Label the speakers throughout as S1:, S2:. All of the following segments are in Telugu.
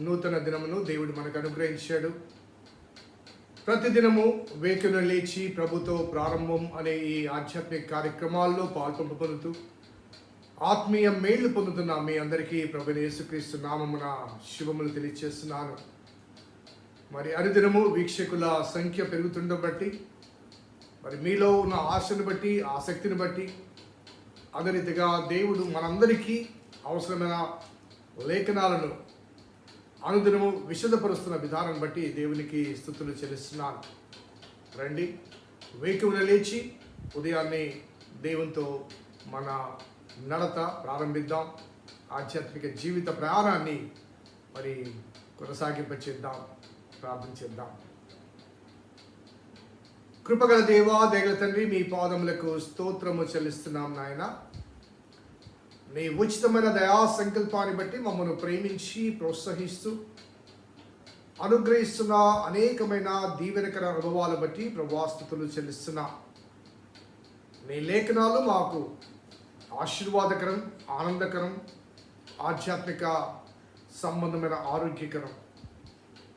S1: నూతన దినమును దేవుడు మనకు అనుగ్రహించాడు. ప్రతిదినము వేకున లేచి ప్రభుతో ప్రారంభం అనే ఈ ఆధ్యాత్మిక కార్యక్రమాల్లో పాల్పొంపు పొందుతూ ఆత్మీయ మేళ్ళు పొందుతున్న మీ అందరికీ ప్రభు యేసుక్రీస్తు నామమున శుభములు తెలియజేస్తున్నాను మరి అనుదినము వీక్షకుల సంఖ్య పెరుగుతుండడం బట్టి మరి మీలో ఉన్న ఆశను బట్టి ఆసక్తిని బట్టి అదే రీతిగా దేవుడు మనందరికీ అవసరమైన లేఖనాలను అనుదినము విశదపరుస్తున్న విధానం బట్టి దేవునికి స్థుతులు చెల్లిస్తున్నాను. రండి. వేకువున లేచి ఉదయాన్నే దేవునితో మన నడత ప్రారంభిద్దాం. ఆధ్యాత్మిక జీవిత ప్రయాణాన్ని మరి కొనసాగింపచేద్దాం. ప్రార్థించేద్దాం కృపగల దేవా దేగల తండ్రి మీ పాదములకు స్తోత్రము చెల్లిస్తున్నాం నాయన. నీ ఉచితమైన దయా సంకల్పాన్ని బట్టి మమ్మల్ని ప్రేమించి ప్రోత్సహిస్తూ అనుగ్రహిస్తున్న అనేకమైన దీవెనకర అనుభవాలు బట్టి ప్రభాస్తుతులు చెల్లిస్తున్నా. నీ లేఖనాలు మాకు ఆశీర్వాదకరం ఆనందకరం ఆధ్యాత్మిక సంబంధమైన ఆరోగ్యకరం.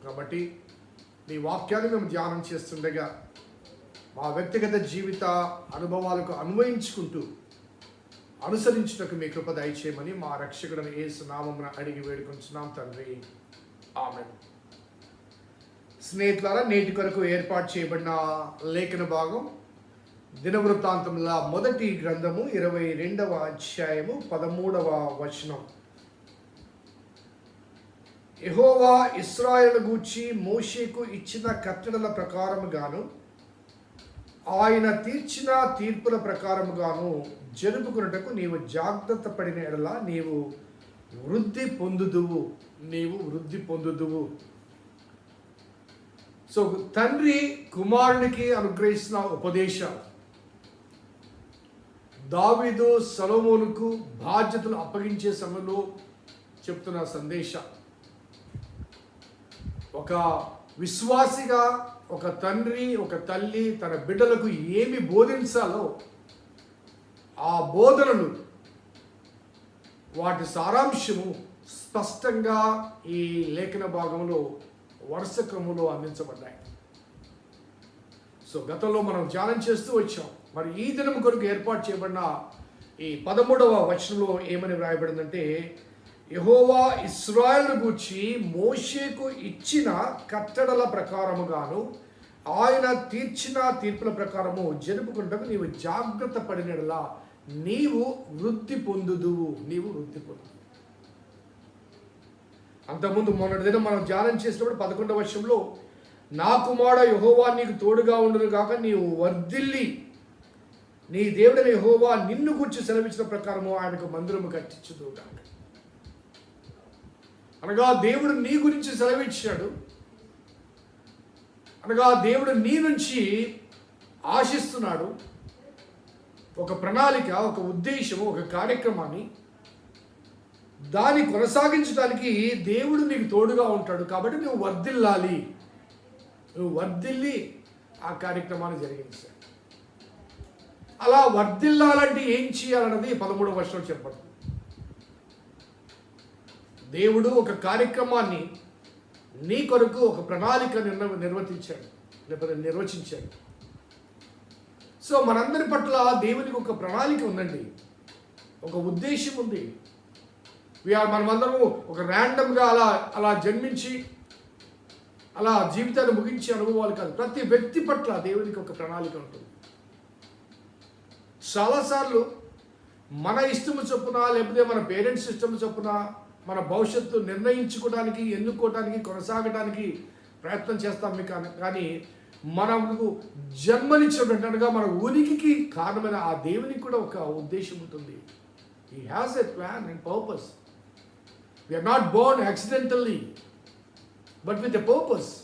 S1: కాబట్టి నీ వాక్యాన్ని మేము ధ్యానం చేస్తుండగా మా వ్యక్తిగత జీవిత అనుభవాలకు అన్వయించుకుంటూ అనుసరించుటకు మీ కృప దయచేయమని మా రక్షకుడని ఏసు నామమున అడిగి వేడుకుంటున్నాం తండ్రి. ఆమె స్నేహితులారా నేటి కొరకు ఏర్పాటు చేయబడిన లేఖన భాగం దినవృత్తాంతముల మొదటి గ్రంథము ఇరవై రెండవ అధ్యాయము పదమూడవ వచనం. ఎహోవా ఇస్రాయల్ గూర్చి మోషేకు ఇచ్చిన కట్టడల ప్రకారముగాను ఆయన తీర్చిన తీర్పుల ప్రకారముగాను జరుపుకున్నటకు నీవు జాగ్రత్త పడిన ఎడల నీవు వృద్ధి పొందుదువు. నీవు వృద్ధి పొందుదువు. సో తండ్రి కుమారునికి అనుగ్రహించిన ఉపదేశం. దావిదు సలోమోనుకు బాధ్యతలు అప్పగించే సమయంలో చెప్తున్న సందేశం. ఒక విశ్వాసిగా ఒక తండ్రి ఒక తల్లి తన బిడ్డలకు ఏమి బోధించాలో ఆ బోధనలు వాటి సారాంశము స్పష్టంగా ఈ లేఖన భాగంలో వరుస క్రమంలో అందించబడ్డాయి. సో గతంలో మనం ధ్యానం చేస్తూ వచ్చాం. మరి ఈ దినం కొరకు ఏర్పాటు చేయబడిన ఈ పదమూడవ వచనంలో ఏమని వ్రాయబడిందంటే యహోవా ఇస్రాయల్ గూర్చి మోషేకు ఇచ్చిన కట్టడల ప్రకారముగాను ఆయన తీర్చిన తీర్పుల ప్రకారము జరుపుకుంటకు నీవు జాగ్రత్త పడినలా నీవు వృద్ధి పొందుదువు నీవు వృద్ధి పొందు అంతకుముందు మొన్నటి దినం మనం ధ్యానం చేసినప్పుడు పదకొండవ వర్షంలో నా కుమార యహోవా నీకు తోడుగా ఉండను కాక నీవు వర్ధిల్లి నీ దేవుడని యహోవా నిన్ను గుర్చి సెలవించిన ప్రకారము ఆయనకు మందిరము కట్టించుదు కాక అనగా దేవుడు నీ గురించి సెలవిచ్చాడు అనగా దేవుడు నీ నుంచి ఆశిస్తున్నాడు. ఒక ప్రణాళిక ఒక ఉద్దేశం ఒక కార్యక్రమాన్ని దాన్ని కొనసాగించడానికి దేవుడు నీకు తోడుగా ఉంటాడు. కాబట్టి నువ్వు వర్ధిల్లాలి. నువ్వు వర్ధిల్లి ఆ కార్యక్రమాన్ని జరిగించాలి. అలా వర్ధిల్లాలంటే ఏం చేయాలన్నది పదమూడవ వర్షంలో చెప్పడం దేవుడు ఒక కార్యక్రమాన్ని నీ కొరకు ఒక ప్రణాళిక నిర్ణ నిర్వర్తించాడు. లేకపోతే నిర్వచించాడు. సో మనందరి పట్ల దేవునికి ఒక ప్రణాళిక ఉందండి. ఒక ఉద్దేశం ఉంది. వీఆర్ మనమందరము ఒక ర్యాండమ్గా అలా అలా జన్మించి అలా జీవితాన్ని ముగించే అనుభవాలు కాదు. ప్రతి వ్యక్తి పట్ల దేవునికి ఒక ప్రణాళిక ఉంటుంది. చాలాసార్లు మన ఇష్టము చొప్పున లేకపోతే మన పేరెంట్స్ ఇష్టము చొప్పున మన భవిష్యత్తు నిర్ణయించుకోవడానికి ఎన్నుకోవడానికి కొనసాగడానికి ప్రయత్నం చేస్తాం మీకు కానీ- కానీ మనకు జన్మనిచ్చినట్టుగా మన ఉనికికి కారణమైన ఆ దేవునికి కూడా ఒక ఉద్దేశం ఉంటుంది. He has a plan and purpose we are not born accidentally but with a purpose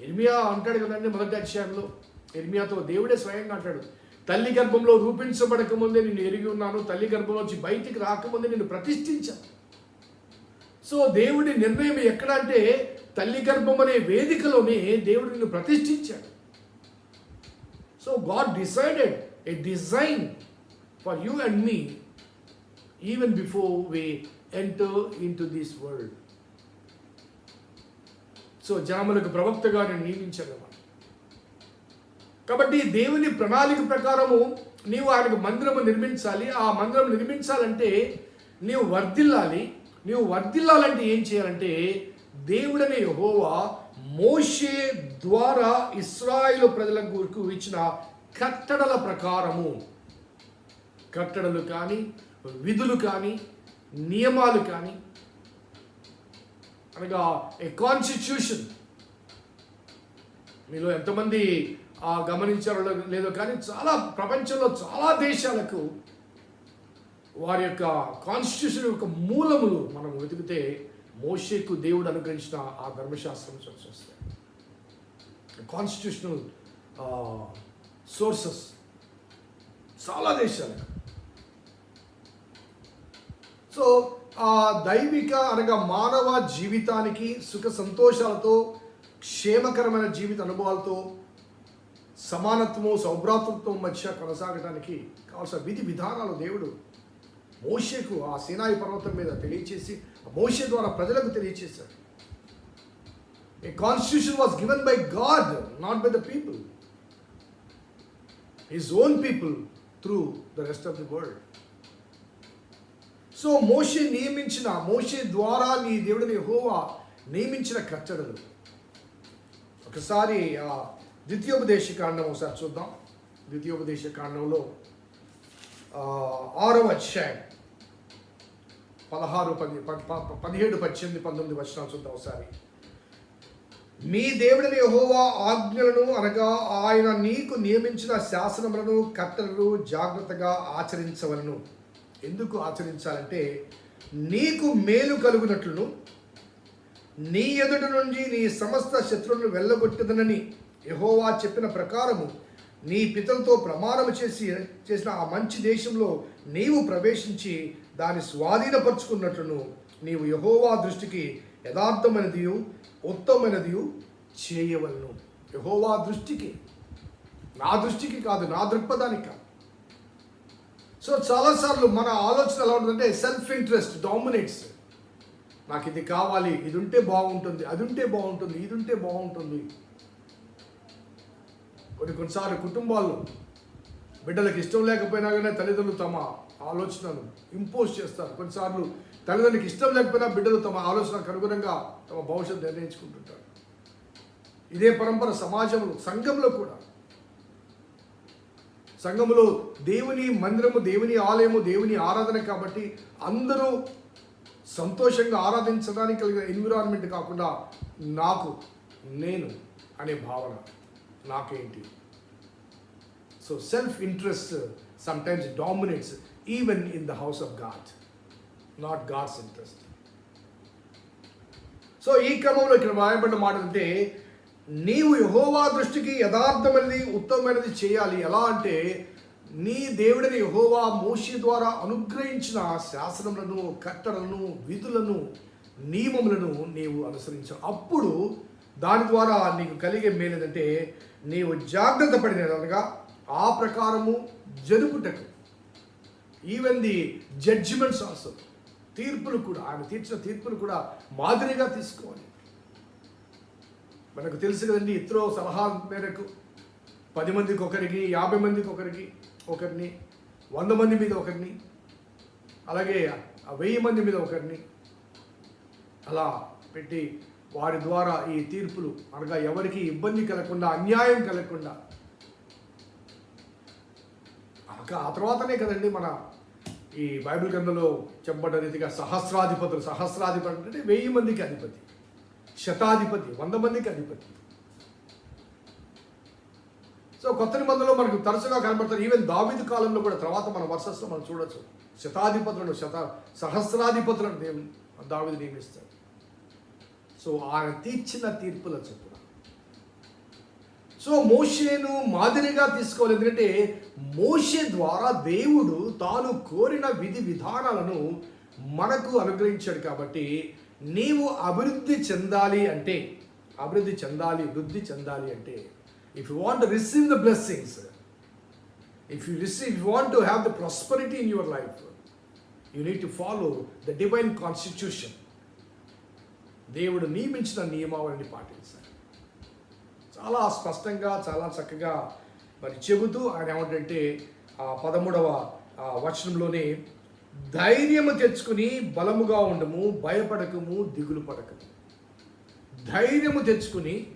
S1: ఎర్మియా అంటాడు కదండి మొదటి అధ్యాయంలో. ఎర్మియాతో దేవుడే స్వయంగా అంటాడు. తల్లి గర్భంలో రూపించబడక ముందే ఎరిగి ఉన్నాను. తల్లి గర్భంలోంచి బయటికి రాకముందే నేను ప్రతిష్ఠించాను. సో దేవుడి నిర్ణయం ఎక్కడ అంటే తల్లి గర్భం అనే వేదికలోనే దేవుడు నిన్ను ప్రతిష్ఠించాడు. So God decided a design for you and me even before we enter in to this world. So జనములకు ప్రవక్తగా నేను నియమించగలను కాబట్టి దేవుని ప్రణాళిక ప్రకారము నీవు ఆయనకు మందిరము నిర్మించాలి. ఆ మందిరం నిర్మించాలంటే నీవు వర్ధిల్లాలి. నీవు వర్ధిల్లాలంటే ఏం చేయాలంటే దేవుడనే యెహోవా మోషే ద్వారా ఇస్రాయిల్ ప్రజలకు ఇచ్చిన కట్టడల ప్రకారము. కట్టడలు కానీ విధులు కానీ నియమాలు కానీ అనగా ఏ కాన్స్టిట్యూషన్ మీలో ఎంతమంది గమనించారో లేదో కానీ చాలా ప్రపంచంలో చాలా దేశాలకు వారి యొక్క కాన్స్టిట్యూషన్ యొక్క మూలములు మనం వెతికితే మోషేకు దేవుడు అనుగ్రహించిన ఆ ధర్మశాస్త్రం చూసి వస్తాయి. కాన్స్టిట్యూషనల్ సోర్సెస్ చాలా దేశాలకు. సో ఆ దైవిక అనగా మానవ జీవితానికి సుఖ సంతోషాలతో క్షేమకరమైన జీవిత అనుభవాలతో సమానత్వము సౌభ్రాతృత్వం మధ్య కొనసాగడానికి కావాల్సిన విధి విధానాలు దేవుడు మోషకు ఆ సీనాయి పర్వతం మీద తెలియచేసి ఆ మోషే ద్వారా ప్రజలకు తెలియచేశాడు. A constitution was given by God not by the people his own people through the rest of the world so మోషే నియమించిన మోషే ద్వారా నీ దేవుడిని హోవా నియమించిన కట్టడలు. ఒకసారి ఆ ద్వితీయోపదేశ కాండం ఒకసారి చూద్దాం. ద్వితీయోపదేశ కాండంలో ఆరవ అధ్యాయం పదహారు పది ప- పదిహేడు పద్దెనిమిది పంతొమ్మిది వచనాలు చూద్దాం ఒకసారి. మీ దేవుడిని యహోవా ఆజ్ఞలను అనగా ఆయన నీకు నియమించిన శాసనములను కట్టలను జాగ్రత్తగా ఆచరించవలను. ఎందుకు ఆచరించాలంటే నీకు మేలు కలుగునట్లును. నీ ఎదుట నుండి నీ సమస్త శత్రువులను వెళ్ళగొట్టదనని. యహోవా చెప్పిన ప్రకారము నీ పితలతో ప్రమాణము చేసి చేసిన ఆ మంచి దేశంలో నీవు ప్రవేశించి దాన్ని స్వాధీనపరుచుకున్నట్లును నీవు యహోవా దృష్టికి యథార్థమైనదియు ఉత్తమమైనదియు చేయవలను. యహోవా దృష్టికి. నా దృష్టికి కాదు నా దృక్పథానికి కాదు. సో చాలాసార్లు మన ఆలోచన ఎలా ఉంటుందంటే సెల్ఫ్ ఇంట్రెస్ట్ డామినేట్స్ నాకు ఇది కావాలి ఇది ఉంటే బాగుంటుంది అది ఉంటే బాగుంటుంది ఇది ఉంటే బాగుంటుంది. కొన్ని కొన్నిసార్లు కుటుంబాలు బిడ్డలకు ఇష్టం లేకపోయినా కానీ తల్లిదండ్రులు తమ ఆలోచనలు ఇంపోజ్ చేస్తారు. కొన్నిసార్లు తల్లిదండ్రులకు ఇష్టం లేకపోయినా బిడ్డలు తమ ఆలోచనకు అనుగుణంగా తమ భవిష్యత్తు నిర్ణయించుకుంటుంటారు. ఇదే పరంపర సమాజంలో సంఘంలో కూడా. సంఘములో దేవుని మందిరము దేవుని ఆలయము దేవుని ఆరాధన కాబట్టి అందరూ సంతోషంగా ఆరాధించడానికి కలిగిన ఎన్విరాన్మెంట్ కాకుండా నాకు నేను అనే భావన. నాకేంటి? So self interest sometimes dominates even in the house of God not God's interest so ఈ క్రమంలో ఇక్కడ రాయబడిన మాట అంటే నీవు యహోవా దృష్టికి యథార్థమైనది ఉత్తమమైనది చేయాలి. ఎలా అంటే నీ దేవుడిని యహోవా మోషి ద్వారా అనుగ్రహించిన శాసనములను కట్టడలను విధులను నియమములను నీవు అనుసరించు. అప్పుడు దాని ద్వారా నీకు కలిగే మేలేదంటే నీవు జాగ్రత్త పడినగా ఆ ప్రకారము జరుపుటకు ఈవెన్ ది జడ్జిమెంట్స్ ఆల్సో తీర్పులు కూడా ఆయన తీర్చిన తీర్పులు కూడా మాదిరిగా తీసుకోవాలి. మనకు తెలుసు కదండి ఇతరో సలహా మేరకు పది మందికి ఒకరికి యాభై మందికి ఒకరికి ఒకరిని వంద మంది మీద ఒకరిని అలాగే వెయ్యి మంది మీద ఒకరిని అలా పెట్టి వారి ద్వారా ఈ తీర్పులు అనగా ఎవరికి ఇబ్బంది కలగకుండా అన్యాయం కలగకుండా. ఆ తర్వాతనే కదండి మన ఈ బైబిల్ గ్రంథంలో చెప్పబడ్డ రీతిగా సహస్రాధిపతులు. సహస్రాధిపతి అంటే వెయ్యి మందికి అధిపతి. శతాధిపతి వంద మందికి అధిపతి. సో కొత్త నిబంధనలో మనకు తరచుగా కనబడతారు. ఈవెన్ దావిదు కాలంలో కూడా తర్వాత మన వర్షస్లో మనం చూడొచ్చు. శతాధిపతులను శత సహస్రాధిపతులను దేవుని దావిది నియమిస్తాడు సో ఆయన తీర్చిన తీర్పుల చొప్పున. సో మోషేను మాదిరిగా తీసుకోవాలి. ఎందుకంటే మోషే ద్వారా దేవుడు తాను కోరిన విధి విధానాలను మనకు అనుగ్రహించాడు కాబట్టి నీవు అభివృద్ధి చెందాలి అంటే అభివృద్ధి చెందాలి వృద్ధి చెందాలి అంటే if you want receive the blessings if you receive you want to have the prosperity in your life you need to follow the divine constitution దేవుడు నియమించిన నియమావళిని పాటించాలి. చాలా స్పష్టంగా చాలా చక్కగా మరి చెబుతూ ఆయన ఏమంటే ఆ పదమూడవ వచనంలోనే ధైర్యము తెచ్చుకుని బలముగా ఉండము భయపడకము దిగులు పడకము. ధైర్యము తెచ్చుకుని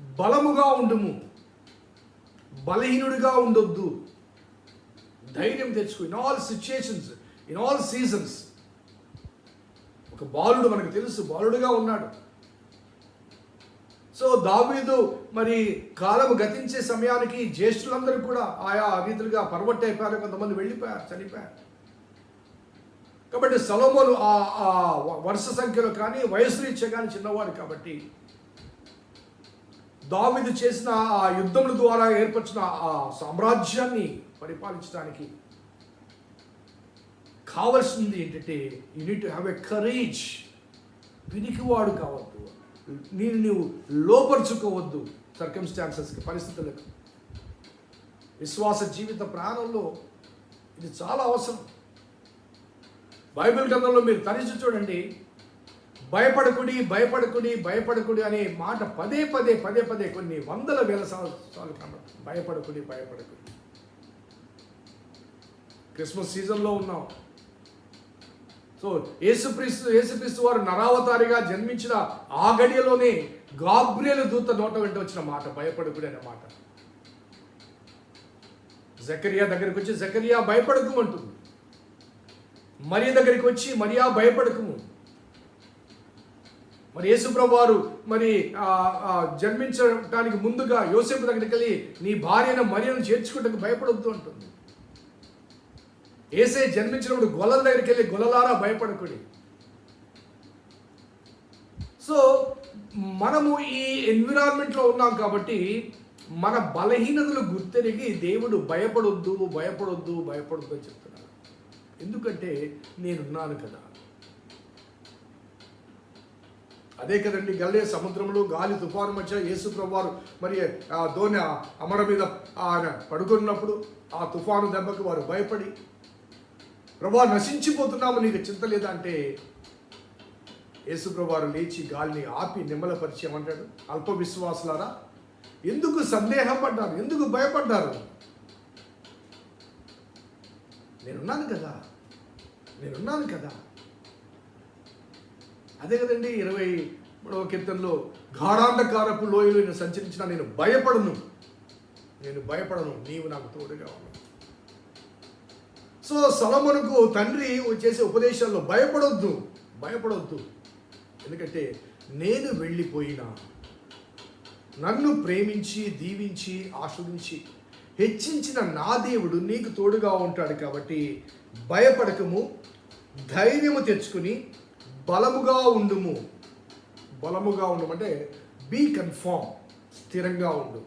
S1: బలముగా ఉండుము. బలహీనుడిగా ఉండొద్దు. ధైర్యం తెచ్చుకుని in all situations in all seasons ఒక బాలుడు మనకు తెలుసు బాలుడుగా ఉన్నాడు. సో దావీదు మరి కాలం గతించే సమయానికి జ్యేష్ఠులందరూ కూడా ఆయా రీతిలుగా పరవట్టి అయిపోయారు కొంతమంది వెళ్ళిపోయారు చనిపోయారు. కాబట్టి సలోమోను ఆ ఆ వరుస సంఖ్యలో కానీ వయసు రీత్యా కానీ చిన్నవారు కాబట్టి దావిదు చేసిన ఆ యుద్ధముల ద్వారా ఏర్పరిచిన ఆ సామ్రాజ్యాన్ని పరిపాలించడానికి కావాల్సింది ఏంటంటే you need to have a courage పిరికివాడు కావద్దు. నేను నువ్వు లోపరుచుకోవద్దు సర్కమ్స్టాన్సెస్కి పరిస్థితులకు. విశ్వాస జీవిత ప్రాణంలో ఇది చాలా అవసరం. బైబిల్ గ్రంథంలో మీరు తరిచి చూడండి భయపడకుడి భయపడకుడి భయపడకుడి అనే మాట పదే పదే పదే పదే కొన్ని వందల వేల సంవత్సరాలు కనబడుతుంది. భయపడకుడి భయపడకుడి. క్రిస్మస్ సీజన్లో ఉన్నాం. సో యేసుక్రీస్తు యేసుక్రీస్తు వారు నరావతారిగా జన్మించిన ఆ గడియలోనే గాబ్రియలు దూత నోట వెంట వచ్చిన మాట భయపడకుడి అనే మాట. జకరియా దగ్గరికి వచ్చి జకరియా భయపడకు అంటుంది. మరియ దగ్గరికి వచ్చి మరియా భయపడకము మరి యేసుప్రభు వారు మరి జన్మించడానికి ముందుగా యోసేపు దగ్గరికి వెళ్ళి నీ భార్యను మరియను చేర్చుకుంటకు భయపడొద్దు అంటుంది. ఏసే జన్మించినప్పుడు గొల్లల దగ్గరికి వెళ్ళి గొల్లలారా భయపడకుడి. సో మనము ఈ ఎన్విరాన్మెంట్లో ఉన్నాం కాబట్టి మన బలహీనతలు గుర్తెరిగి దేవుడు భయపడొద్దు భయపడొద్దు భయపడొద్దు అని చెప్తున్నాడు. ఎందుకంటే నేనున్నాను కదా. అదే కదండి గల్లే సముద్రంలో గాలి తుఫాను మధ్య యేసు ప్రభువారు మరి ఆ దోణి అమర మీద ఆయన పడుకున్నప్పుడు ఆ తుఫాను దెబ్బకు వారు భయపడి ప్రభా నశించిపోతున్నాము నీకు చింత లేదా అంటే యేసుప్రభారు లేచి గాలిని ఆపి నిమ్మలపరిచి ఏమంటాడు? అల్ప విశ్వాసులారా ఎందుకు సందేహం పడ్డారు ఎందుకు భయపడ్డారు? నేనున్నాను కదా నేనున్నాను కదా. అదే కదండి ఇరవై మూడవ కీర్తనలో గాఢాంధకారపు లోయలో నేను సంచరించిన నేను భయపడను. నేను భయపడను నీవు నాకు తోడుగా ఉన్నావు సో సొలమునకు తండ్రి చేసే ఉపదేశాల్లో భయపడొద్దు భయపడొద్దు. ఎందుకంటే నేను వెళ్ళిపోయినా నన్ను ప్రేమించి దీవించి ఆస్వాదించి హెచ్చించిన నా దేవుడు నీకు తోడుగా ఉంటాడు కాబట్టి భయపడకము ధైర్యము తెచ్చుకుని బలముగా ఉండుము. బలముగా ఉండమంటే బీ కన్ఫామ్ స్థిరంగా ఉండు.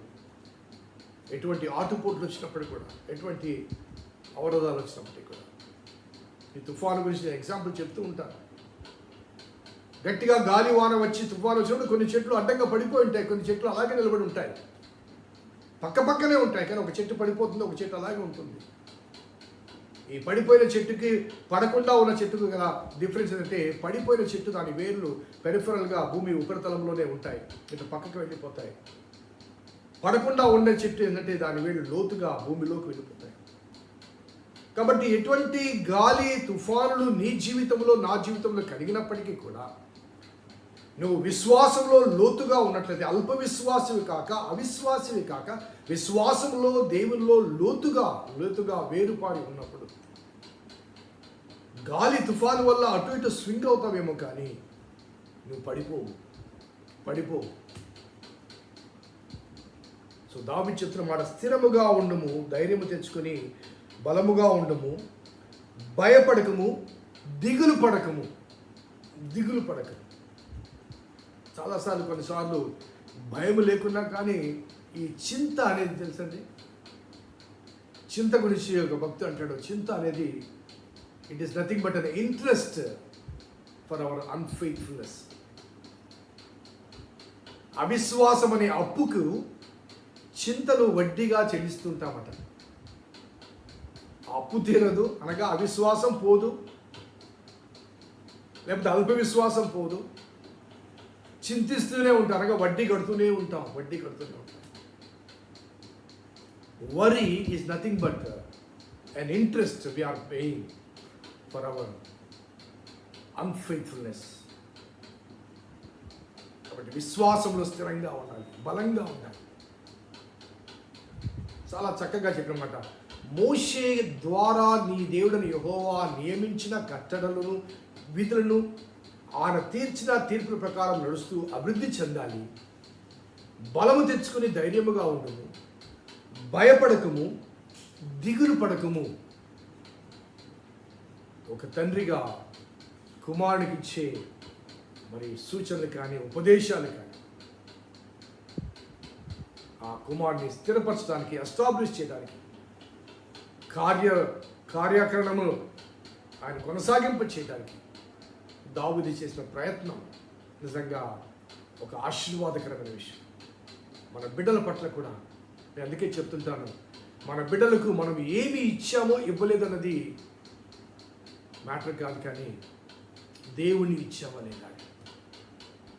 S1: ఎటువంటి ఆటుపోట్లు వచ్చినప్పుడు కూడా ఎటువంటి అవరోధాలు వచ్చినప్పటికీ కూడా ఈ తుఫాను గురించి నేను ఎగ్జాంపుల్ చెప్తూ ఉంటాను గట్టిగా గాలి వాన వచ్చి తుఫాను వచ్చినప్పుడు కొన్ని చెట్లు అడ్డంగా పడిపోయి ఉంటాయి. కొన్ని చెట్లు అలాగే నిలబడి ఉంటాయి. పక్క పక్కనే ఉంటాయి కానీ ఒక చెట్టు పడిపోతుంది ఒక చెట్టు అలాగే ఉంటుంది. ఈ పడిపోయిన చెట్టుకి పడకుండా ఉన్న చెట్టుకు గల డిఫరెన్స్ ఏంటంటే పడిపోయిన చెట్టు దాని వేర్లు పెరిఫరల్గా భూమి ఉపరితలంలోనే ఉంటాయి. ఇటు పక్కకు వెళ్ళిపోతాయి. పడకుండా ఉండే చెట్టు ఏంటంటే దాని వేళ్ళు లోతుగా భూమిలోకి వెళ్ళిపోతాయి. కాబట్టి ఎటువంటి గాలి తుఫానులు నీ జీవితంలో నా జీవితంలో కలిగినప్పటికీ కూడా నువ్వు విశ్వాసంలో లోతుగా ఉన్నట్లయితే అల్ప విశ్వాసవి కాక అవిశ్వాసవి కాక విశ్వాసంలో దేవునిలో లోతుగా లోతుగా వేరుపాడి ఉన్నప్పుడు గాలి తుఫాను వల్ల అటు ఇటు స్వింగ్ అవుతావేమో కానీ నువ్వు పడిపోవు పడిపోవు. సో దావి చిత్రం మాట స్థిరముగా ఉండుము ధైర్యము తెచ్చుకొని బలముగా ఉండము భయపడకము దిగులు పడకము. దిగులు పడకము. చాలాసార్లు కొన్నిసార్లు భయం లేకున్నా కానీ ఈ చింత అనేది తెలుసండి? చింత గురించి ఒక భక్తుడు అంటాడు చింత అనేది it is nothing but an interest for our unfaithfulness అవిశ్వాసం అనే అప్పుకు చింతను వడ్డీగా చెల్లిస్తుంటామట. అప్పు తీరదు అనగా అవిశ్వాసం పోదు. లేకపోతే అల్పవిశ్వాసం పోదు. చింతిస్తూనే ఉంటాం అనగా వడ్డీ కడుతూనే ఉంటాం వడ్డీ కడుతూనే ఉంటాం. Worry is nothing but an interest we are paying for our unfaithfulness కాబట్టి విశ్వాసంలో స్థిరంగా ఉండాలి బలంగా ఉండాలి. చాలా చక్కగా చెప్పినమాట. మోషే ద్వారా నీ దేవుడని యహోవా నియమించిన కట్టడలను విధులను ఆయన తీర్చిన తీర్పుల ప్రకారం నడుస్తూ అభివృద్ధి చెందాలి. బలము తెచ్చుకుని ధైర్యముగా ఉండము. భయపడకము దిగులు పడకము. ఒక తండ్రిగా కుమారునికి ఇచ్చే మరి సూచనలు కానీ ఉపదేశాలు కానీ ఆ కుమారుని స్థిరపరచడానికి ఎస్టాబ్లిష్ చేయడానికి కార్య కార్యకరణము ఆయన కొనసాగింప చేయడానికి దావుది చేసిన ప్రయత్నం నిజంగా ఒక ఆశీర్వాదకరమైన విషయం. మన బిడ్డల పట్ల కూడా నేను అందుకే చెప్తుంటాను మన బిడ్డలకు మనం ఏమి ఇచ్చామో ఇవ్వలేదన్నది మ్యాటర్ కాదు కానీ దేవుని ఇచ్చామా లేదా?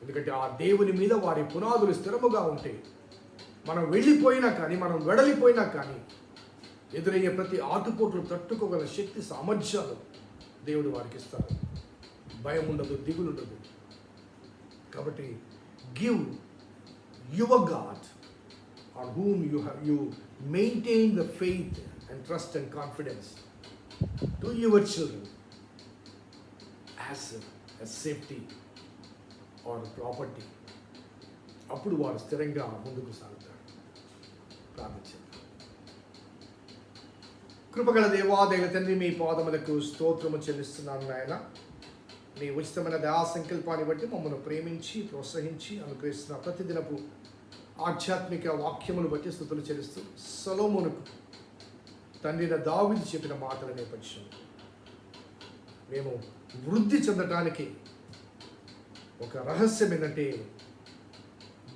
S1: ఎందుకంటే ఆ దేవుని మీద వారి పునాదులు స్థిరముగా ఉంటే మనం వెళ్ళిపోయినా కానీ మనం వెడలిపోయినా కానీ ఎదురయ్యే ప్రతి ఆటుపోట్లు తట్టుకోగల శక్తి సామర్థ్యాలు దేవుడు వారికి ఇస్తాడు భయం ఉండదు దిగులు ఉండదు. కాబట్టి give your God on whom you you maintain the faith and trust and confidence to your children as safety or property అప్పుడు వారు స్థిరంగా ముందుకు సాగుతారు. ప్రార్థించారు కృపగల దేవాదేవ తండ్రి మీ పాదములకు స్తోత్రము చెల్లిస్తున్నాను నాయన. మీ ఉచితమైన దయా సంకల్పాన్ని బట్టి మమ్మల్ని ప్రేమించి ప్రోత్సహించి అనుగ్రహిస్తున్న ప్రతిదినపు ఆధ్యాత్మిక వాక్యములు బట్టి స్థుతులు చెల్లిస్తూ సలోమునకు తండ్రిన దావిది చెప్పిన మాటల నేపథ్యం మేము వృద్ధి చెందటానికి ఒక రహస్యం ఏంటంటే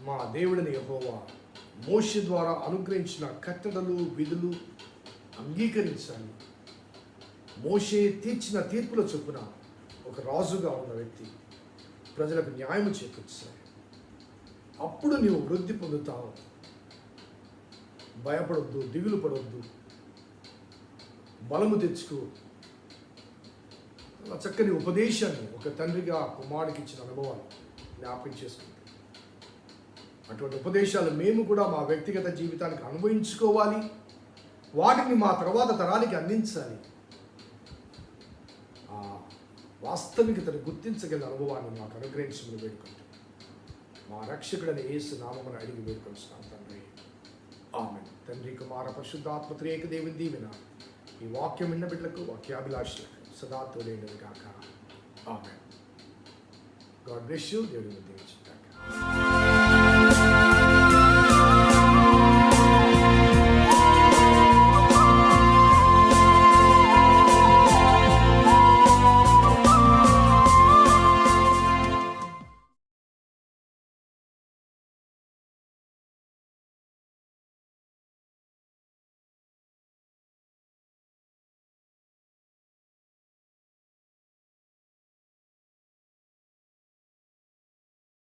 S1: మా దేవుడిని యహోవా మోషి ద్వారా అనుగ్రహించిన కట్టడలు విధులు అంగీకరించాలి. మోషే తీర్చిన తీర్పుల చొప్పున ఒక రాజుగా ఉన్న వ్యక్తి ప్రజలకు న్యాయం చేకూర్చాలి. అప్పుడు నీవు వృద్ధి పొందుతావు. భయపడొద్దు దిగులు పడొద్దు. బలము తెచ్చుకో. అలా చక్కని ఉపదేశాన్ని ఒక తండ్రిగా కుమారుడికి ఇచ్చిన అనుభవాన్ని జ్ఞాపకం చేసుకుంటాం అటువంటి ఉపదేశాలు మేము కూడా మా వ్యక్తిగత జీవితానికి అనుభవించుకోవాలి. వాటిని మా తర్వాత తరానికి అందించాలి. ఆ వాస్తవికతను గుర్తించగల అనుభవాన్ని మాకు అనుగ్రహించమని వేడుకుంటాం మా రక్షకుడని ఏసు నామమును అడిగి వేడుకొలుస్తున్నాం తండ్రి. ఆమె తండ్రి కుమార పరిశుద్ధాత్మ త్రియేక దేవుని దీవెన. ఈ వాక్యం విన్న బిడ్డలకు వాక్యాభిలాషులకు సదా తోడేడు కాక ఆమె గాడ్ బ్లెస్ యూ. దేవుని దీవించు